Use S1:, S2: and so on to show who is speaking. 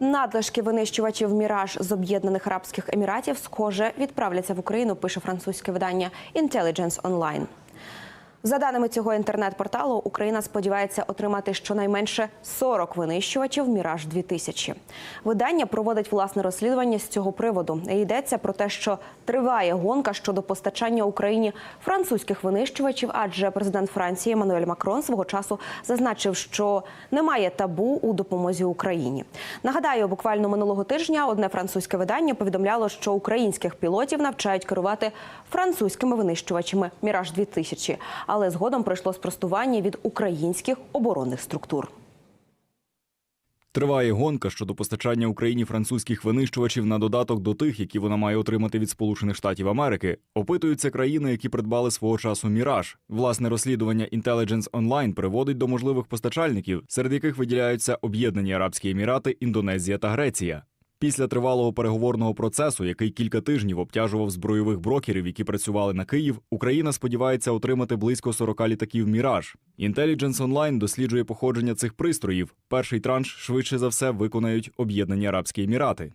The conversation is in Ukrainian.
S1: Надлишки винищувачів Міраж з Об'єднаних Арабських Еміратів схоже відправляться в Україну. Пише французьке видання Intelligence Online. За даними цього інтернет-порталу, Україна сподівається отримати щонайменше 40 винищувачів Міраж 2000 Видання проводить власне розслідування з цього приводу. І йдеться про те, що триває гонка щодо постачання Україні французьких винищувачів, адже президент Франції Еммануель Макрон свого часу зазначив, що немає табу у допомозі Україні. Нагадаю, буквально минулого тижня одне французьке видання повідомляло, що українських пілотів навчають керувати французькими винищувачами Міраж 2000 але згодом прийшло спростування від українських оборонних структур.
S2: Триває гонка щодо постачання Україні французьких винищувачів на додаток до тих, які вона має отримати від Сполучених Штатів Америки. Опитуються країни, які придбали свого часу Міраж. Власне розслідування Intelligence Online приводить до можливих постачальників, серед яких виділяються Об'єднані Арабські Емірати, Індонезія та Греція. Після тривалого переговорного процесу, який кілька тижнів обтяжував збройових брокерів, які працювали на Київ, Україна сподівається отримати близько 40 літаків Міраж. Intelligence Online досліджує походження цих пристроїв. Перший транш швидше за все виконають Об'єднані Арабські Емірати.